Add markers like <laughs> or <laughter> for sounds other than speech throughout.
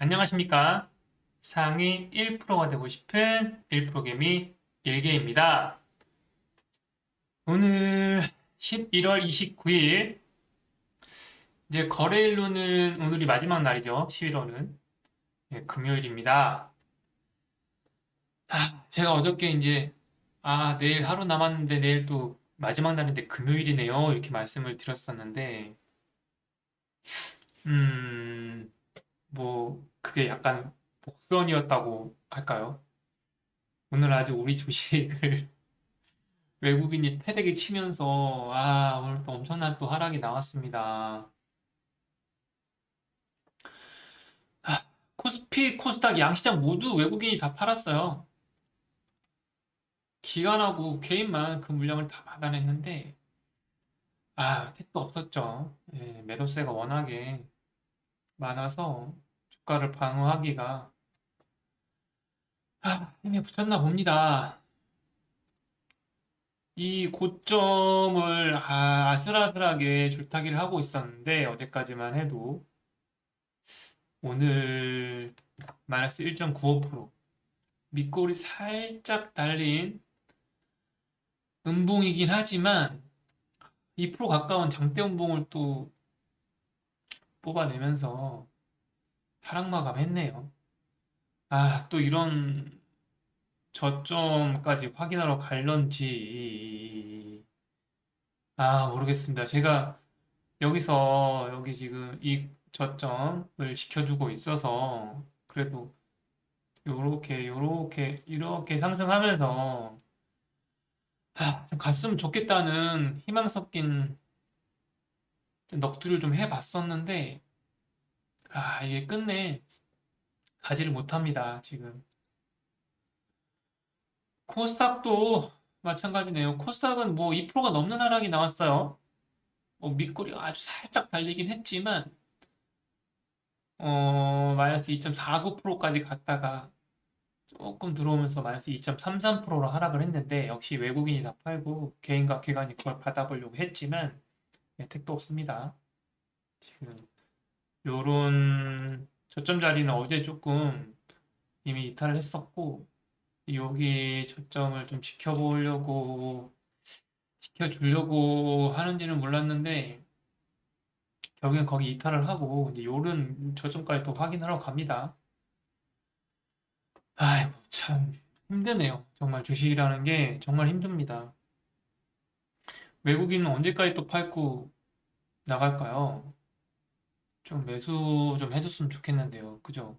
안녕하십니까. 상위 1%가 되고 싶은 1프로개미 일개입니다. 오늘 11월 29일, 이제 거래일로는 오늘이 마지막 날이죠. 11월은. 예, 금요일입니다. 아, 제가 어저께 이제, 아, 내일 하루 남았는데 내일 또 마지막 날인데 금요일이네요. 이렇게 말씀을 드렸었는데, 음, 뭐, 그게 약간 복선이었다고 할까요? 오늘 아주 우리 주식을 <laughs> 외국인이 패대기 치면서, 아, 오늘 또 엄청난 또 하락이 나왔습니다. 아, <sighs> 코스피, 코스닥 양시장 모두 외국인이 다 팔았어요. 기관하고 개인만 그 물량을 다 받아냈는데, 아, 택도 없었죠. 예, 매도세가 워낙에 많아서 주가를 방어하기가 아, 힘에 붙였나 봅니다. 이 고점을 아, 아슬아슬하게 줄타기를 하고 있었는데 어제까지만 해도 오늘 마이너스 1.95% 밑골이 살짝 달린 음봉이긴 하지만 2% 가까운 장대 음봉을 또 뽑아내면서 하락 마감했네요. 아, 또 이런 저점까지 확인하러 갈런지 아, 모르겠습니다. 제가 여기서 여기 지금 이 저점을 지켜주고 있어서 그래도 요렇게 요렇게 이렇게 상승하면서 아, 좀 갔으면 좋겠다는 희망 섞인 넋두리를 좀 해봤었는데 아, 이게 끝내 가지를 못합니다, 지금. 코스닥도 마찬가지네요. 코스닥은 뭐 2%가 넘는 하락이 나왔어요. 뭐 밑꼬리가 아주 살짝 달리긴 했지만 어, 마이너스 2.49%까지 갔다가 조금 들어오면서 마이너스 2.33%로 하락을 했는데 역시 외국인이 다 팔고 개인과 기관이 그걸 받아보려고 했지만 혜택도 없습니다. 지금 요런 저점 자리는 어제 조금 이미 이탈을 했었고 여기 저점을 좀 지켜보려고 지켜주려고 하는지는 몰랐는데 결국엔 거기 이탈을 하고 이제 요런 저점까지 또 확인하러 갑니다. 아이고 참 힘드네요. 정말 주식이라는 게 정말 힘듭니다. 외국인은 언제까지 또 팔고 나갈까요? 좀 매수 좀 해줬으면 좋겠는데요. 그죠?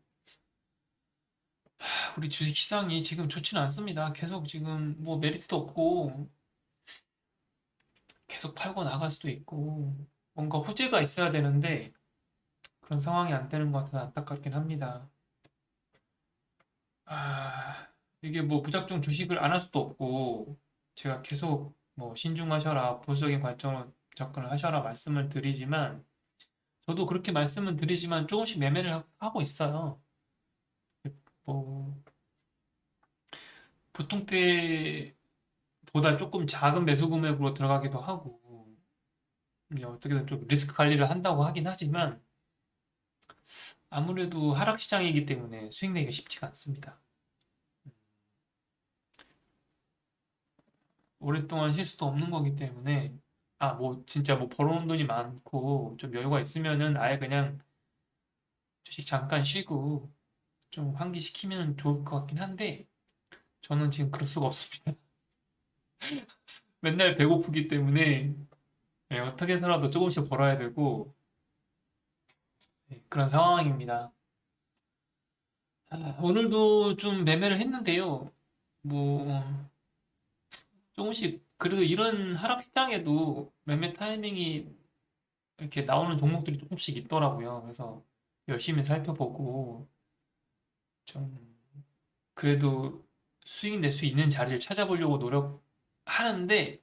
하, 우리 주식 시장이 지금 좋지는 않습니다. 계속 지금 뭐 메리트도 없고 계속 팔고 나갈 수도 있고 뭔가 호재가 있어야 되는데 그런 상황이 안 되는 것 같아서 안타깝긴 합니다. 아, 이게 뭐 무작정 주식을 안 할 수도 없고 제가 계속 뭐 신중하셔라 보수적인 관점으로 접근을 하셔라 말씀을 드리지만 저도 그렇게 말씀을 드리지만 조금씩 매매를 하- 하고 있어요. 뭐 보통 때보다 조금 작은 매수 금액으로 들어가기도 하고 이제 어떻게든 좀 리스크 관리를 한다고 하긴 하지만 아무래도 하락 시장이기 때문에 수익 내기가 쉽지가 않습니다. 오랫동안 쉴 수도 없는 거기 때문에 아, 뭐 진짜 뭐 벌어놓은 돈이 많고 좀 여유가 있으면은 아예 그냥 주식 잠깐 쉬고 좀 환기시키면 좋을 것 같긴 한데 저는 지금 그럴 수가 없습니다. <laughs> 맨날 배고프기 때문에 네, 어떻게 해서라도 조금씩 벌어야 되고 네, 그런 상황입니다. 아, 오늘도 좀 매매를 했는데요. 뭐 조금씩 그래도 이런 하락 시장에도 매매 타이밍이 이렇게 나오는 종목들이 조금씩 있더라고요. 그래서 열심히 살펴보고 좀 그래도 수익 낼 수 있는 자리를 찾아보려고 노력하는데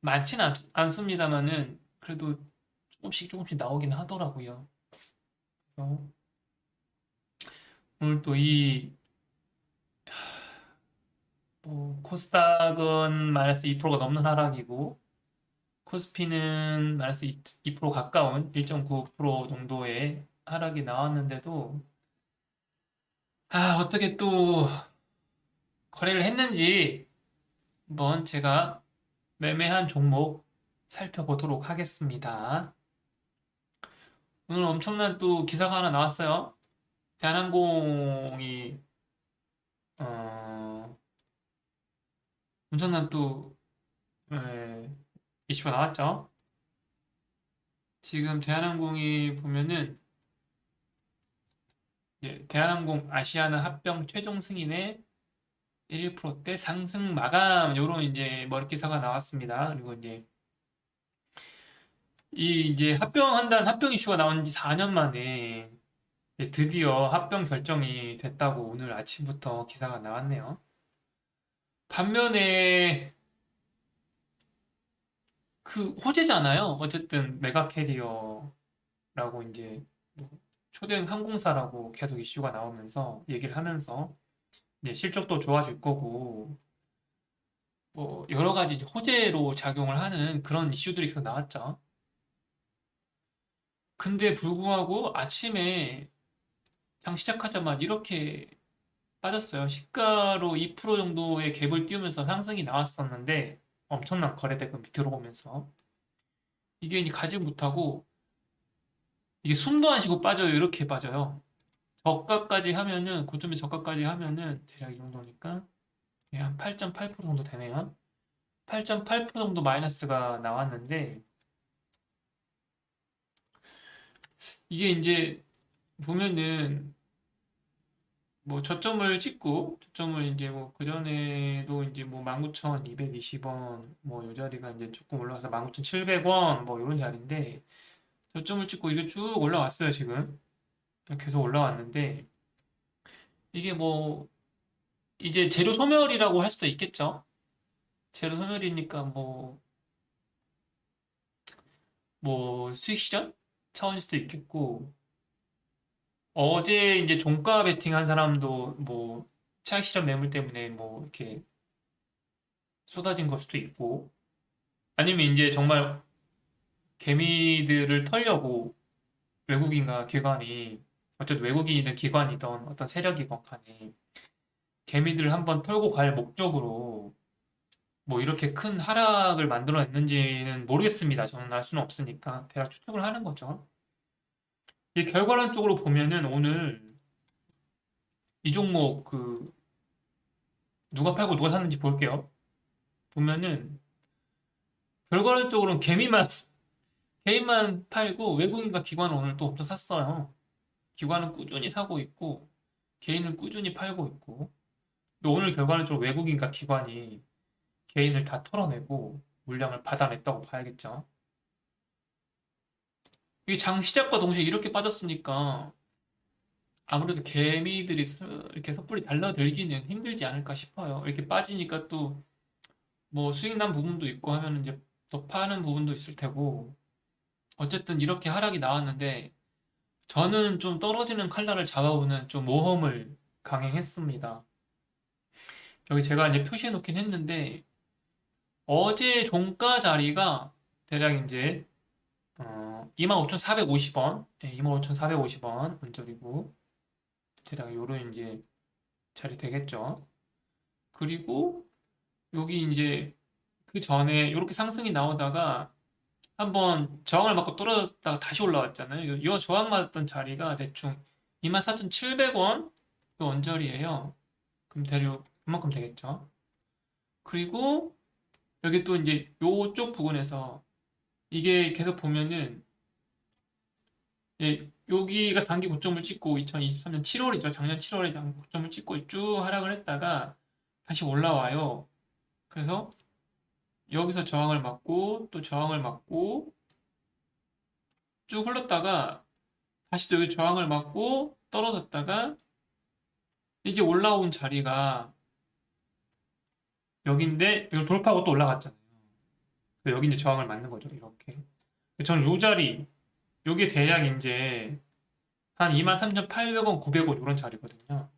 많지는 않, 않습니다만은 그래도 조금씩 조금씩 나오긴 하더라고요. 그래서 오늘 또 이 뭐 코스닥은 마이너스 2%가 넘는 하락이고 코스피는 마이너스 2% 가까운 1.9% 정도의 하락이 나왔는데도 아, 어떻게 또 거래를 했는지 한번 제가 매매한 종목 살펴보도록 하겠습니다. 오늘 엄청난 또 기사가 하나 나왔어요. 대한항공이 어, 엄청난 또 에, 이슈가 나왔죠. 지금 대한항공이 보면은 예, 대한항공 아시아나 합병 최종 승인의 1%대 상승 마감 요런 이제 머리 기사가 나왔습니다. 그리고 이제 이 이제 합병한다는 합병 이슈가 나온 지 4년 만에 드디어 합병 결정이 됐다고 오늘 아침부터 기사가 나왔네요. 반면에 그 호재잖아요. 어쨌든 메가 캐리어라고 이제 뭐 초대형 항공사라고 계속 이슈가 나오면서 얘기를 하면서 실적도 좋아질 거고 뭐 여러 가지 호재로 작용을 하는 그런 이슈들이 계속 나왔죠. 근데 불구하고 아침에 장 시작하자마자 이렇게 빠졌어요. 시가로 2% 정도의 갭을 띄우면서 상승이 나왔었는데 엄청난 거래대금이 들어오면서 이게 이제 가지 못하고 이게 숨도 안 쉬고 빠져요. 이렇게 빠져요. 저가까지 하면은 고점에 저가까지 하면은 대략 이 정도니까 예, 한8.8% 정도 되네요. 8.8% 정도 마이너스가 나왔는데 이게 이제 보면은 뭐 저점을 찍고 저점을 이제 뭐 그전에도 이제 뭐 19,220원 뭐 요 자리가 이제 조금 올라가서 19,700원 뭐 요런 자리인데 저점을 찍고 이게 쭉 올라왔어요 지금. 계속 올라왔는데 이게 뭐 이제 재료 소멸이라고 할 수도 있겠죠. 재료 소멸이니까 뭐뭐 수익 실현 차원일 수도 있겠고 어제 이제 종가 베팅 한 사람도 뭐 차익 실현 매물 때문에 뭐 이렇게 쏟아진 걸 수도 있고 아니면 이제 정말 개미들을 털려고 외국인과 기관이 어쨌든 외국인이든 기관이든 어떤 세력이건 간에 개미들을 한번 털고 갈 목적으로 뭐 이렇게 큰 하락을 만들어냈는지는 모르겠습니다. 저는 알 수는 없으니까 대략 추측을 하는 거죠. 이 결과론적으로 보면은 오늘 이 종목 그 누가 팔고 누가 샀는지 볼게요. 보면은 결과론적으로는 개미만 개인만 팔고 외국인과 기관은 오늘 또 엄청 샀어요. 기관은 꾸준히 사고 있고 개인은 꾸준히 팔고 있고 또 오늘 결과론적으로 외국인과 기관이 개인을 다 털어내고 물량을 받아냈다고 봐야겠죠. 이게 장 시작과 동시에 이렇게 빠졌으니까 아무래도 개미들이 스- 이렇게 섣불리 달라들기는 힘들지 않을까 싶어요. 이렇게 빠지니까 또 뭐 수익 난 부분도 있고 하면 이제 더 파는 부분도 있을 테고 어쨌든 이렇게 하락이 나왔는데 저는 좀 떨어지는 칼날을 잡아오는 좀 모험을 강행했습니다. 여기 제가 이제 표시해 놓긴 했는데 어제 종가 자리가 대략 이제 어, 25,450원, 예, 25,450원 언저리고 대략 요런 이제 자리 되겠죠. 그리고 여기 이제 그 전에 이렇게 상승이 나오다가 한번 저항을 맞고 떨어졌다가 다시 올라왔잖아요. 이 저항 맞았던 자리가 대충 24,700원 그 언저리예요. 그럼 대략 그만큼 되겠죠. 그리고 여기 또 이제 요쪽 부분에서 이게 계속 보면은 예, 여기가 단기 고점을 찍고 2023년 7월이죠. 작년 7월에 단기 고점을 찍고 쭉 하락을 했다가 다시 올라와요. 그래서 여기서 저항을 맞고 또 저항을 맞고 쭉 흘렀다가 다시 또 여기 저항을 맞고 떨어졌다가 이제 올라온 자리가 여기인데 이걸 돌파하고 또 올라갔잖아요. 그래서 여기 이제 저항을 맞는 거죠. 이렇게. 저는 요 자리, 요게 대략 이제 한 23,800원, 900원 이런 자리거든요.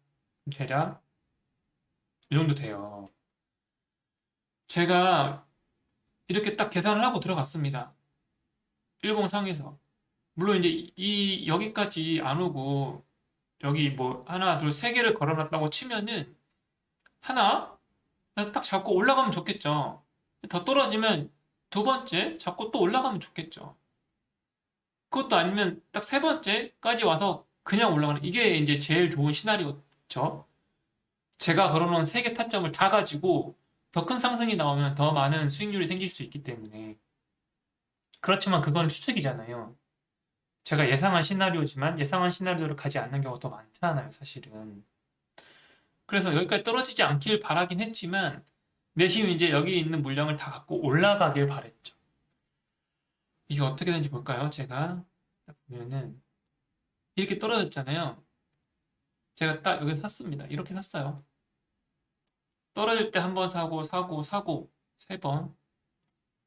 대략 이 정도 돼요. 제가 이렇게 딱 계산을 하고 들어갔습니다. 10상에서. 물론 이제 이이 여기까지 안 오고 여기 뭐 하나 둘 세 개를 걸어놨다고 치면은 하나 딱 잡고 올라가면 좋겠죠. 더 떨어지면 두 번째 잡고 또 올라가면 좋겠죠. 그것도 아니면 딱 세 번째까지 와서 그냥 올라가는 이게 이제 제일 좋은 시나리오죠. 제가 걸어놓은 세 개 타점을 다 가지고 더 큰 상승이 나오면 더 많은 수익률이 생길 수 있기 때문에 그렇지만 그건 추측이잖아요. 제가 예상한 시나리오지만 예상한 시나리오를 가지 않는 경우가 더 많잖아요, 사실은. 그래서 여기까지 떨어지지 않길 바라긴 했지만 내심 이제 여기 있는 물량을 다 갖고 올라가길 바랬죠. 이게 어떻게 되는지 볼까요? 제가 딱 보면은 이렇게 떨어졌잖아요. 제가 딱 여기 샀습니다. 이렇게 샀어요. 떨어질 때 한 번 사고 사고 사고 세 번,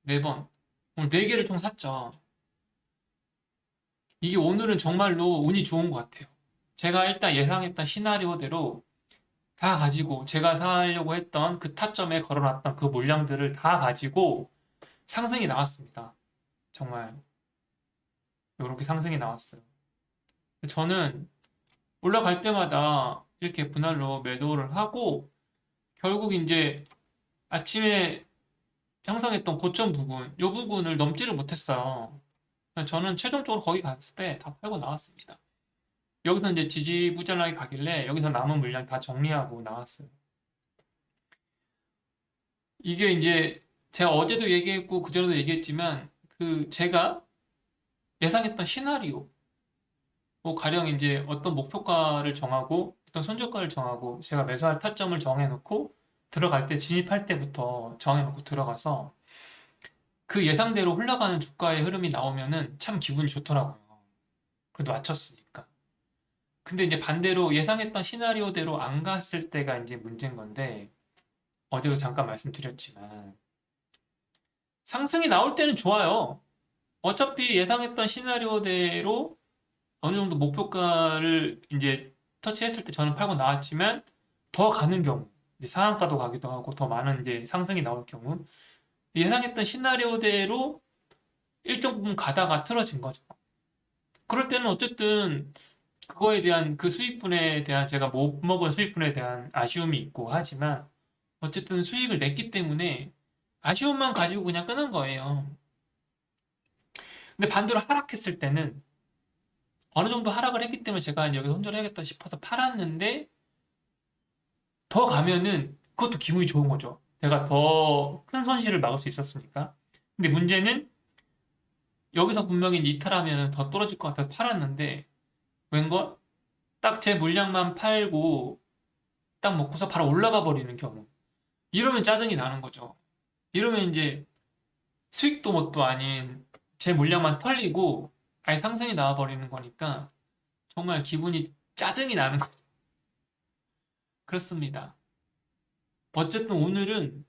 네 번, 오늘 네 개를 통 샀죠. 이게 오늘은 정말로 운이 좋은 것 같아요. 제가 일단 예상했던 시나리오대로 다 가지고 제가 사려고 했던 그 타점에 걸어놨던 그 물량들을 다 가지고 상승이 나왔습니다. 정말 이렇게 상승이 나왔어요. 저는 올라갈 때마다 이렇게 분할로 매도를 하고 결국 이제 아침에 형성했던 고점 부분, 이 부분을 넘지를 못했어요. 저는 최종적으로 거기 갔을 때 다 팔고 나왔습니다. 여기서 이제 지지부진하게 가길래 여기서 남은 물량 다 정리하고 나왔어요. 이게 이제 제가 어제도 얘기했고 그전에도 얘기했지만 그 제가 예상했던 시나리오 뭐 가령 이제 어떤 목표가를 정하고 어떤 손절가를 정하고 제가 매수할 타점을 정해놓고 들어갈 때 진입할 때부터 정해놓고 들어가서 그 예상대로 흘러가는 주가의 흐름이 나오면은 참 기분이 좋더라고요. 그래도 맞췄으니까. 근데 이제 반대로 예상했던 시나리오대로 안 갔을 때가 이제 문제인 건데 어제도 잠깐 말씀드렸지만 상승이 나올 때는 좋아요. 어차피 예상했던 시나리오대로 어느 정도 목표가를 이제 터치했을 때 저는 팔고 나왔지만 더 가는 경우 이제 상한가도 가기도 하고 더 많은 이제 상승이 나올 경우 예상했던 시나리오대로 일정 부분 가다가 틀어진 거죠. 그럴 때는 어쨌든 그거에 대한 그 수익분에 대한 제가 못 먹은 수익분에 대한 아쉬움이 있고 하지만 어쨌든 수익을 냈기 때문에 아쉬움만 가지고 그냥 끄는 거예요. 근데 반대로 하락했을 때는 어느 정도 하락을 했기 때문에 제가 이제 여기 손절해야겠다 싶어서 팔았는데 더 가면은 그것도 기분이 좋은 거죠. 내가 더 큰 손실을 막을 수 있었으니까. 근데 문제는 여기서 분명히 이탈하면 더 떨어질 것 같아서 팔았는데 웬걸? 딱 제 물량만 팔고 딱 먹고서 바로 올라가 버리는 경우. 이러면 짜증이 나는 거죠. 이러면 이제 수익도 뭣도 아닌 제 물량만 털리고 아예 상승이 나와 버리는 거니까 정말 기분이 짜증이 나는 거죠. 그렇습니다. 어쨌든 오늘은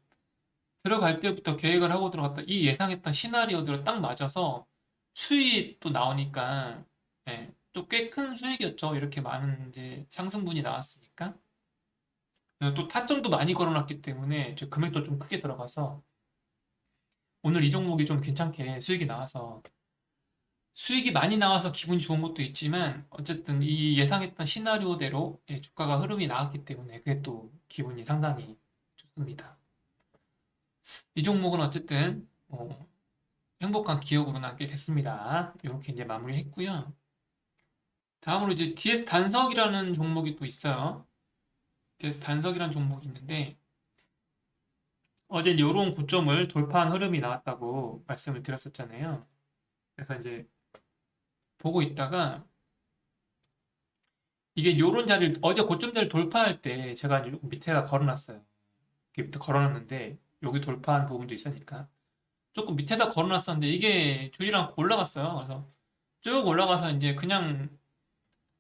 들어갈 때부터 계획을 하고 들어갔다. 이 예상했던 시나리오대로 딱 맞아서 수익도 나오니까 예, 또 꽤 큰 수익이었죠. 이렇게 많은 이제 상승분이 나왔으니까. 또 타점도 많이 걸어놨기 때문에 금액도 좀 크게 들어가서 오늘 이 종목이 좀 괜찮게 수익이 나와서 수익이 많이 나와서 기분이 좋은 것도 있지만 어쨌든 이 예상했던 시나리오대로 예, 주가가 흐름이 나왔기 때문에 그게 또 기분이 상당히 좋습니다. 이 종목은 어쨌든 어, 행복한 기억으로 남게 됐습니다. 이렇게 이제 마무리했고요. 다음으로 이제 DS 단석이라는 종목이 또 있어요. DS 단석이라는 종목이 있는데 어제 이런 고점을 돌파한 흐름이 나왔다고 말씀을 드렸었잖아요. 그래서 이제 보고 있다가 이게 요런 자리를 어제 고점자를 돌파할 때 제가 밑에다 걸어놨어요. 이렇게 밑에 걸어놨는데 여기 돌파한 부분도 있으니까 조금 밑에다 걸어놨었는데 이게 줄이랑 올라갔어요. 그래서 쭉 올라가서 이제 그냥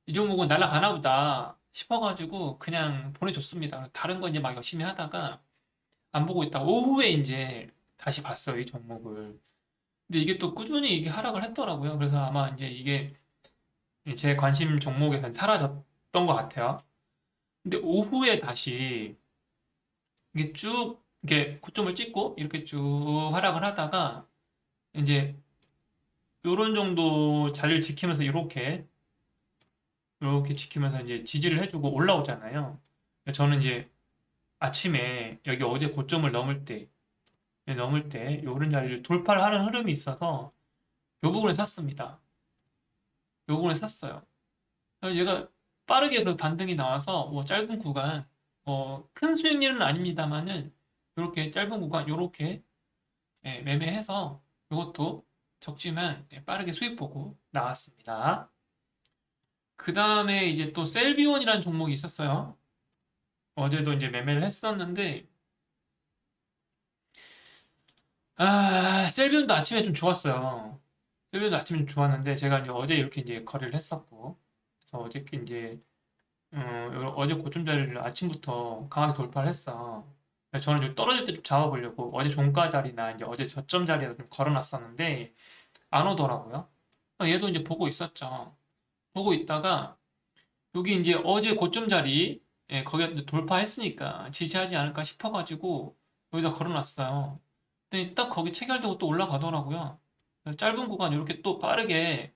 이 종목은 날아가나 보다 싶어가지고 그냥 보내줬습니다. 다른 거 이제 막 열심히 하다가 안 보고 있다가 오후에 이제 다시 봤어요. 이 종목을. 근데 이게 또 꾸준히 이게 하락을 했더라고요. 그래서 아마 이제 이게 제 관심 종목에서 사라졌던 것 같아요. 근데 오후에 다시 이게 쭉 이렇게 고점을 찍고 이렇게 쭉 하락을 하다가 이제 요런 정도 자리를 지키면서 이렇게 이렇게 지키면서 이제 지지를 해주고 올라오잖아요. 저는 이제 아침에 여기 어제 고점을 넘을 때 넘을 때 요런 자리를 돌파를 하는 흐름이 있어서 요 부분에 샀습니다. 요 부분에 샀어요. 얘가 빠르게 그 반등이 나와서 뭐 짧은 구간 뭐큰 수익률은 아닙니다만은 이렇게 짧은 구간 요렇게 예, 매매해서 이것도 적지만 예, 빠르게 수익 보고 나왔습니다. 그 다음에 이제 또 셀비온이라는 종목이 있었어요. 어제도 이제 매매를 했었는데 아 셀비온도 아침에 좀 좋았어요. 셀비온도 아침에 좀 좋았는데 제가 이제 어제 이렇게 이제 거래를 했었고 그래서 어저께 이제 어, 어제 고점 자리를 아침부터 강하게 돌파를 했어. 저는 좀 떨어질 때 좀 잡아보려고 어제 종가 자리나 이제 어제 저점 자리에서 좀 걸어놨었는데 안 오더라고요. 어, 얘도 이제 보고 있었죠. 보고 있다가 여기 이제 어제 고점 자리 예, 이제 돌파했으니까 지지하지 않을까 싶어가지고 여기다 걸어놨어요. 근데 딱 거기 체결되고 또 올라가더라고요. 짧은 구간 이렇게 또 빠르게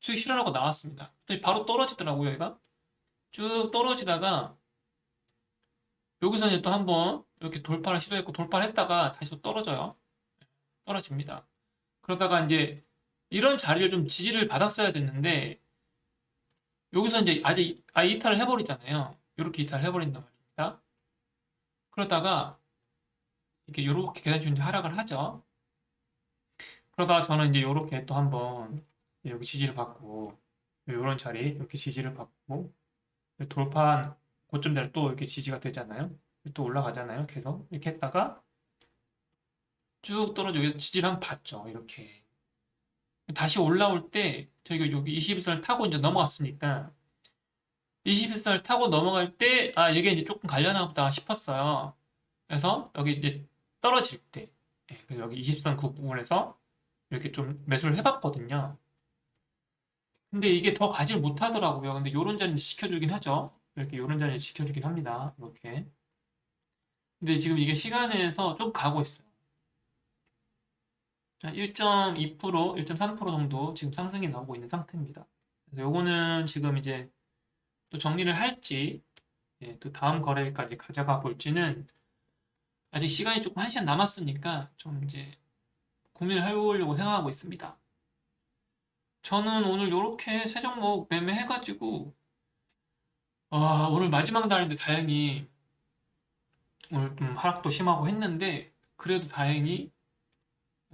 수익 실현하고 나왔습니다. 바로 떨어지더라고요, 얘가. 쭉 떨어지다가 여기서 이제 또 한번 이렇게 돌파를 시도했고 돌파를 했다가 다시 또 떨어져요. 떨어집니다. 그러다가 이제 이런 자리를 좀 지지를 받았어야 됐는데 여기서 이제 아예 아예 이탈을 해버리잖아요. 이렇게 이탈을 해버린단 말입니다. 그러다가 이렇게 이렇게 계산주는 하락을 하죠. 그러다가 저는 이제 이렇게 또 한번 여기 지지를 받고 이런 자리 이렇게 지지를 받고 돌파한 고점 자리 또 이렇게 지지가 되잖아요. 또 올라가잖아요. 계속 이렇게 했다가 쭉 떨어져 여기 지지를 한번 받죠. 이렇게 다시 올라올 때 저희가 여기 21선을 타고 이제 넘어갔으니까 21선을 타고 넘어갈 때 아 이게 이제 조금 갈려나 보다 싶었어요. 그래서 여기 이제 떨어질 때 예, 여기 20선 그 부분에서 이렇게 좀 매수를 해봤거든요. 근데 이게 더 가질 못하더라고요. 근데 요런 자리는 지켜주긴 하죠. 이렇게 요런 자리는 지켜주긴 합니다. 이렇게. 근데 지금 이게 시간에서 좀 가고 있어요. 1.2%, 1.3% 정도 지금 상승이 나오고 있는 상태입니다. 그래서 요거는 지금 이제 또 정리를 할지, 예, 또 다음 거래까지 가져가 볼지는 아직 시간이 조금 한 시간 남았으니까 좀 이제 고민을 해보려고 생각하고 있습니다. 저는 오늘 이렇게 세 종목 매매해가지고 아, 오늘 마지막 날인데 다행히 오늘 좀 하락도 심하고 했는데 그래도 다행히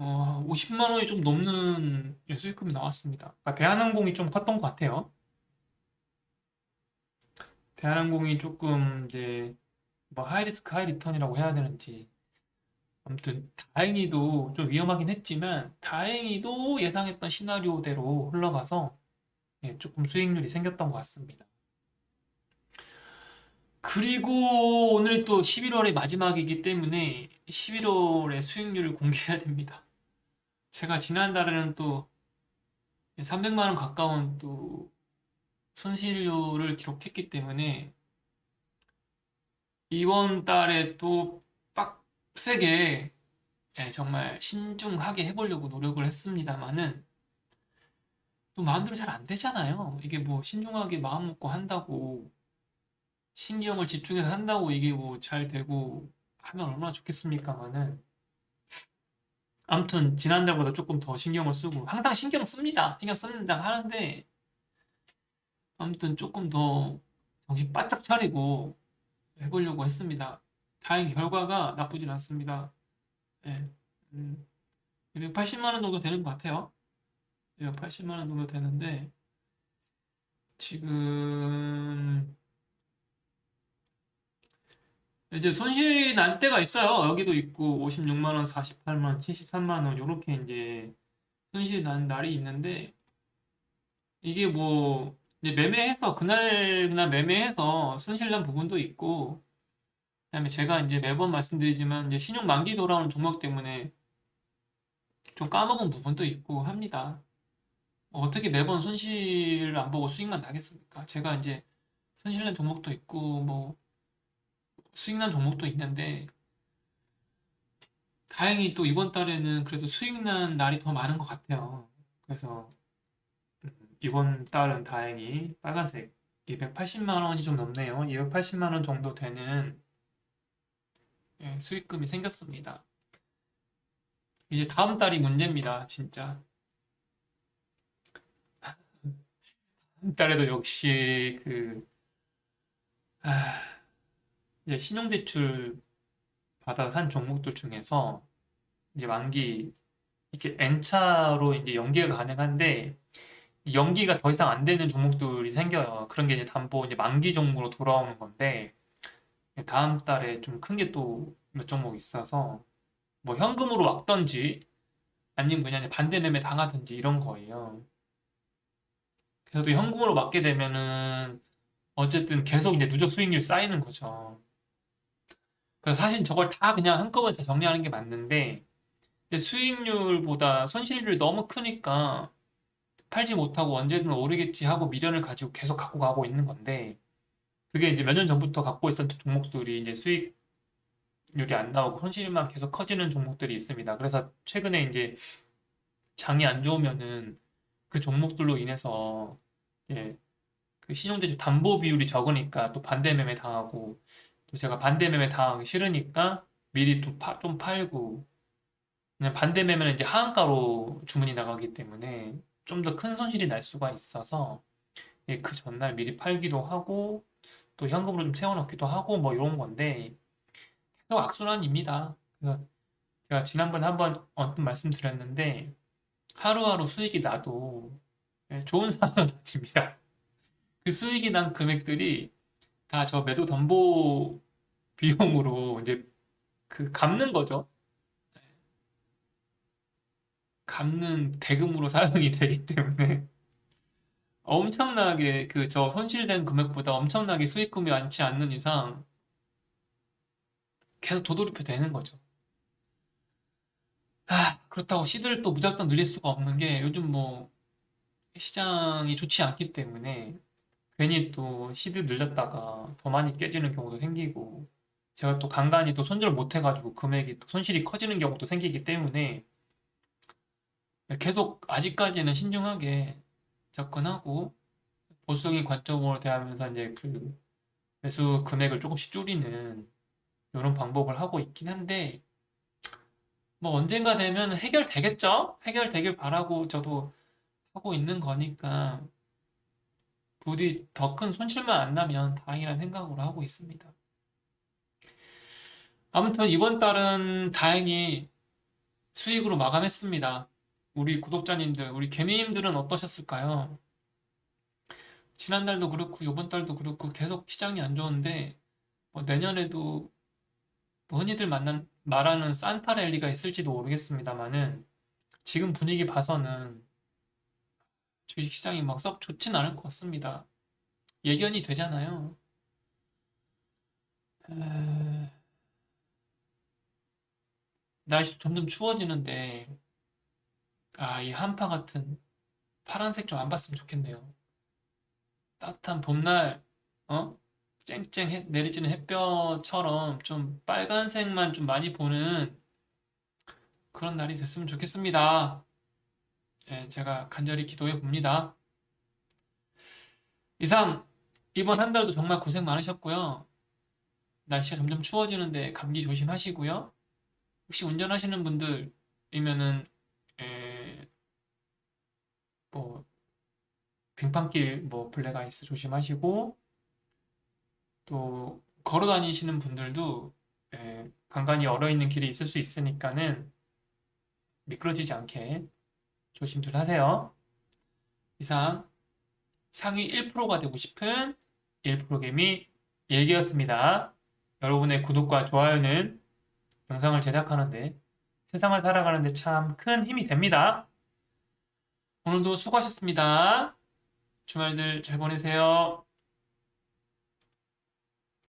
어, 50만 원이 좀 넘는 수익금이 나왔습니다. 그러니까 대한항공이 좀 컸던 것 같아요. 대한항공이 조금 이제 뭐 하이리스크 하이리턴이라고 해야 되는지 아무튼 다행히도 좀 위험하긴 했지만 다행히도 예상했던 시나리오대로 흘러가서 예, 조금 수익률이 생겼던 것 같습니다. 그리고 오늘이 또 11월의 마지막이기 때문에 11월의 수익률을 공개해야 됩니다. 제가 지난달에는 또 300만 원 가까운 또 손실률을 기록했기 때문에 이번 달에 또 빡세게 예, 정말 신중하게 해보려고 노력을 했습니다만은 또 마음대로 잘 안 되잖아요. 이게 뭐 신중하게 마음 먹고 한다고 신경을 집중해서 한다고 이게 뭐 잘 되고 하면 얼마나 좋겠습니까만은 아무튼 지난달보다 조금 더 신경을 쓰고 항상 신경 씁니다. 신경 씁니다 하는데 아무튼 조금 더 정신 바짝 차리고 해보려고 했습니다. 다행히 결과가 나쁘진 않습니다. 네. 음, 280만 원 정도 되는 것 같아요. 280만 원 정도 되는데 지금 이제 손실이 난 때가 있어요. 여기도 있고 56만 원, 48만 원, 73만 원 이렇게 이제 손실이 난 날이 있는데 이게 뭐 이제 매매해서 그날 그날 매매해서 손실 난 부분도 있고 그다음에 제가 이제 매번 말씀드리지만 이제 신용 만기 돌아오는 종목 때문에 좀 까먹은 부분도 있고 합니다. 어떻게 매번 손실을 안 보고 수익만 나겠습니까? 제가 이제 손실 난 종목도 있고 뭐 수익 난 종목도 있는데 다행히 또 이번 달에는 그래도 수익 난 날이 더 많은 것 같아요. 그래서 음, 이번 달은 다행히 빨간색 280만 원이 좀 넘네요. 280만 원 정도 되는 예, 수익금이 생겼습니다. 이제 다음 달이 문제입니다, 진짜. <laughs> 다음 달에도 역시 그 아, 이제 신용대출 받아 산 종목들 중에서 이제 만기 이렇게 N차로 이제 연기가 가능한데 이 연기가 더 이상 안 되는 종목들이 생겨요. 그런 게 이제 담보 이제 만기 종목으로 돌아오는 건데 다음 달에 좀 큰 게 또 몇 종목 있어서 뭐 현금으로 막던지 아니면 그냥 반대 매매 당하든지 이런 거예요. 그래도 현금으로 막게 되면은 어쨌든 계속 이제 누적 수익률 쌓이는 거죠. 그래서 사실 저걸 다 그냥 한꺼번에 다 정리하는 게 맞는데 수익률보다 손실률이 너무 크니까 팔지 못하고 언제든 오르겠지 하고 미련을 가지고 계속 갖고 가고 있는 건데 그게 이제 몇 년 전부터 갖고 있었던 종목들이 이제 수익률이 안 나오고 손실만 계속 커지는 종목들이 있습니다. 그래서 최근에 이제 장이 안 좋으면은 그 종목들로 인해서 예, 그 신용대출 담보 비율이 적으니까 또 반대 매매 당하고 또 제가 반대 매매 당하기 싫으니까 미리 또좀 팔고 그냥 반대 매매는 이제 하한가로 주문이 나가기 때문에 좀 더 큰 손실이 날 수가 있어서 예, 그 전날 미리 팔기도 하고 또 현금으로 좀 채워넣기도 하고 뭐 이런 건데 계속 악순환입니다. 제가 지난번에 한번 어떤 말씀 드렸는데 하루하루 수익이 나도 예, 좋은 <laughs> 상황은 아닙니다. 그 수익이 난 금액들이 다 저 매도 담보 비용으로 이제 그 갚는 거죠. 갚는 대금으로 사용이 되기 때문에 엄청나게 그 저 손실된 금액보다 엄청나게 수익금이 많지 않는 이상 계속 도돌이표 되는 거죠. 아, 그렇다고 시드를 또 무작정 늘릴 수가 없는 게 요즘 뭐 시장이 좋지 않기 때문에 괜히 또 시드 늘렸다가 더 많이 깨지는 경우도 생기고 제가 또 간간히 또 손절 못 해가지고 금액이 또 손실이 커지는 경우도 생기기 때문에 계속 아직까지는 신중하게 접근하고 보수적인 관점으로 대하면서 이제 그 매수 금액을 조금씩 줄이는 이런 방법을 하고 있긴 한데 뭐 언젠가 되면 해결되겠죠? 해결되길 바라고 저도 하고 있는 거니까 부디 더 큰 손실만 안 나면 다행이라는 생각으로 하고 있습니다. 아무튼 이번 달은 다행히 수익으로 마감했습니다. 우리 구독자님들, 우리 개미님들은 어떠셨을까요? 지난달도 그렇고 이번 달도 그렇고 계속 시장이 안 좋은데 뭐 내년에도 뭐 흔히들 만난, 말하는 산타 랠리가 있을지도 모르겠습니다만은 지금 분위기 봐서는 주식시장이 막 썩 좋진 않을 것 같습니다. 예견이 되잖아요. 에... 날씨 점점 추워지는데 아, 이 한파 같은 파란색 좀 안 봤으면 좋겠네요. 따뜻한 봄날, 어? 쨍쨍 해- 내리쬐는 햇볕처럼 좀 빨간색만 좀 많이 보는 그런 날이 됐으면 좋겠습니다. 예, 제가 간절히 기도해 봅니다. 이상, 이번 한 달도 정말 고생 많으셨고요. 날씨가 점점 추워지는데 감기 조심하시고요. 혹시 운전하시는 분들이면은, 에, 뭐, 빙판길, 뭐, 블랙아이스 조심하시고, 또, 걸어 다니시는 분들도, 에, 간간히 얼어 있는 길이 있을 수 있으니까는 미끄러지지 않게 조심들 하세요. 이상 상위 1%가 되고 싶은 1% 개미 일기였습니다. 여러분의 구독과 좋아요는 영상을 제작하는데 세상을 살아가는데 참 큰 힘이 됩니다. 오늘도 수고하셨습니다. 주말들 잘 보내세요.